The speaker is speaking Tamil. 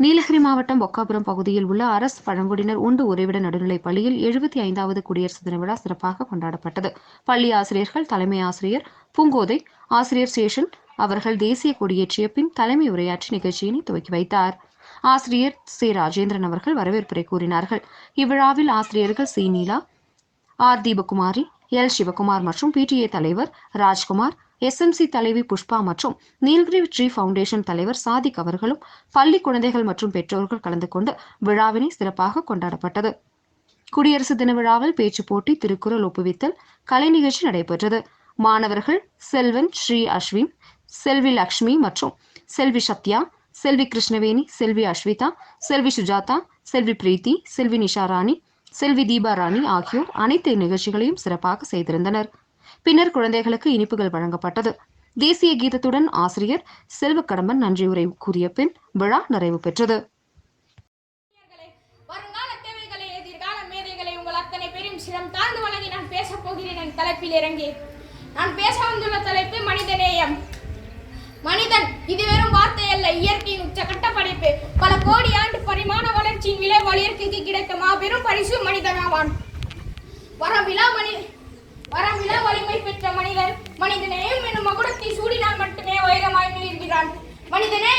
நீலகிரி மாவட்டம் பொக்காபுரம் பகுதியில் உள்ள அரசு பழங்குடியினர் உண்டு உறைவிட நடுநிலைப் பள்ளியில் எழுபத்தி ஐந்தாவது குடியரசு தின விழா சிறப்பாக கொண்டாடப்பட்டது. பள்ளி ஆசிரியர்கள் தலைமை ஆசிரியர் பூங்கோதை ஆசிரியர் சேஷன் அவர்கள் தேசிய கொடியேற்றிய பின் தலைமை உரையாற்றி நிகழ்ச்சியினை துவக்கி வைத்தார். ஆசிரியர் சி. ராஜேந்திரன் அவர்கள் வரவேற்புரை கூறினார்கள். இவ்விழாவில் ஆசிரியர்கள் C. Neela R. Deepakumari L. Sivakumar மற்றும் பிடிஏ தலைவர் ராஜ்குமார் எஸ்எம்சி தலைவி புஷ்பா மற்றும் நீல்கிரி ட்ரீ ஃபவுண்டேஷன் தலைவர் சாதிக் அவர்களும் பள்ளி குழந்தைகள் மற்றும் பெற்றோர்கள் கலந்து கொண்டு விழாவினை சிறப்பாக கொண்டாடப்பட்டது. குடியரசு தின விழாவில் பேச்சு போட்டி திருக்குறள் ஒப்புவித்தல் கலை நிகழ்ச்சி நடைபெற்றது. மாணவர்கள் செல்வன் ஸ்ரீ அஸ்வின் செல்வி லக்ஷ்மி மற்றும் செல்வி சத்யா செல்வி கிருஷ்ணவேணி செல்வி அஸ்விதா செல்வி சுஜாதா செல்வி பிரீத்தி செல்வி நிஷாராணி செல்வி தீபாராணி ஆகியோர் அனைத்து நிகழ்ச்சிகளையும் சிறப்பாக செய்திருந்தனர். பின்னர் குழந்தைகளுக்கு இனிப்புகள் வழங்கப்பட்டது. தேசிய கீதத்துடன் ஆசிரியர் செல்வக்கடம்பன் நன்றியுரை கூறிய பின் விழா நிறைவு பெற்றது. சிரம் தாழ்ந்து வழங்கி நான் பேசப் போகிறேன் என் தலைப்பில் இறங்கி. நான் பேச வந்துள்ள தலைப்பு மனிதநேயம். மனிதன் இதுவரை வளர்ச்சியின் கிடைத்த மாபெரும் பரிசு மனிதனாவான். வரவிழா மனி வரவிழா வலிமை பெற்ற மனிதன் மனிதநேயம் என்னும் மகுடத்தை சூடினால் மட்டுமே உயரமாய் மிளிர்கிறான் மனிதனே